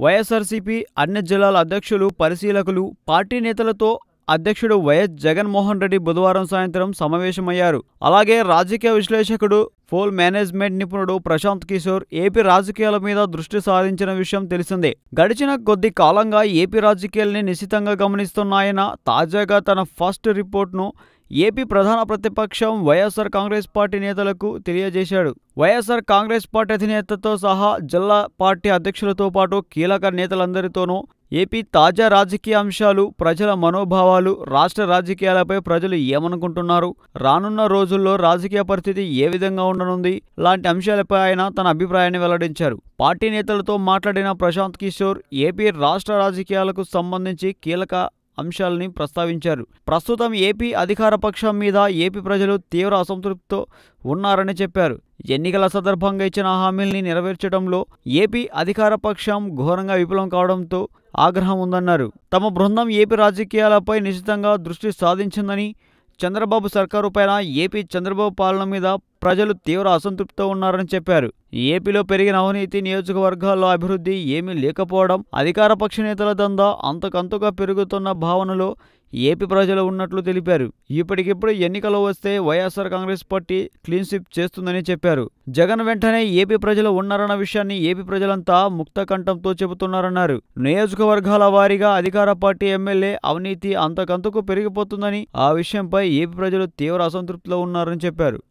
వైఎస్ఆర్సీపీ అన్ని జిల్లాల అధ్యక్షులు పరిశీలకులు పార్టీ నేతలతో అధ్యక్షుడు వైఎస్ జగన్మోహన్ రెడ్డి బుధవారం సాయంత్రం సమావేశమయ్యారు. అలాగే రాజకీయ విశ్లేషకుడు పోల్ మేనేజ్మెంట్ నిపుణుడు ప్రశాంత్ కిషోర్ ఏపీ రాజకీయాల మీద దృష్టి సారించిన విషయం తెలిసిందే. గడిచిన కొద్ది కాలంగా ఏపీ రాజకీయాల్ని నిశితంగా గమనిస్తున్న ఆయన తాజాగా తన ఫస్ట్ రిపోర్ట్ను ఏపీ ప్రధాన ప్రతిపక్షం వైఎస్ఆర్ కాంగ్రెస్ పార్టీ నేతలకు తెలియజేశాడు. వైఎస్ఆర్ కాంగ్రెస్ పార్టీ అధినేతతో సహా జిల్లా పార్టీ అధ్యక్షులతో పాటు కీలక నేతలందరితోనూ ఏపీ తాజా రాజకీయ అంశాలు ప్రజల మనోభావాలు రాష్ట్ర రాజకీయాలపై ప్రజలు ఏమనుకుంటున్నారు? రానున్న రోజుల్లో రాజకీయ పరిస్థితి ఏ విధంగా ఉండనుంది? లాంటి అంశాలపై ఆయన తన అభిప్రాయాన్ని వెల్లడించారు. పార్టీ నేతలతో మాట్లాడిన ప్రశాంత్ కిషోర్ ఏపీ రాష్ట్ర రాజకీయాలకు సంబంధించి కీలక అంశాలని ప్రస్తావించారు. ప్రస్తుతం ఏపీ అధికార పక్షం మీద ఏపీ ప్రజలు తీవ్ర అసంతృప్తితో ఉన్నారని చెప్పారు. ఎన్నికల సందర్భంగా ఇచ్చిన హామీల్ని నెరవేర్చడంలో ఏపీ అధికార పక్షం ఘోరంగా విఫలం కావడంతో ఆగ్రహం ఉందన్నారు. తమ బృందం ఏపీ రాజకీయాలపై నిశ్చితంగా దృష్టి సాధించిందని చంద్రబాబు సర్కారు పైన ఏపీ చంద్రబాబు పాలన మీద ప్రజలు తీవ్ర అసంతృప్తితో ఉన్నారని చెప్పారు. ఏపీలో పెరిగిన అవినీతి నియోజకవర్గాల్లో అభివృద్ధి ఏమీ లేకపోవడం అధికారపక్ష నేతల దందా అంతకంతగా పెరుగుతున్న భావనలో ఏపీ ప్రజలు ఉన్నట్లు తెలిపారు. ఇప్పటికిప్పుడు ఎన్నికలు వస్తే YSR Congress party clean sweep చేస్తుందని చెప్పారు. జగన్ వెంటనే ఏపీ ప్రజలు ఉన్నారన్న విషయాన్ని ఏపీ ప్రజలంతా ముక్త కంఠంతో చెబుతున్నారన్నారు. నియోజకవర్గాల వారీగా అధికార పార్టీ ఎమ్మెల్యే అవినీతి అంతకంతకు పెరిగిపోతుందని ఆ విషయంపై ఏపీ ప్రజలు తీవ్ర అసంతృప్తిలో ఉన్నారని చెప్పారు.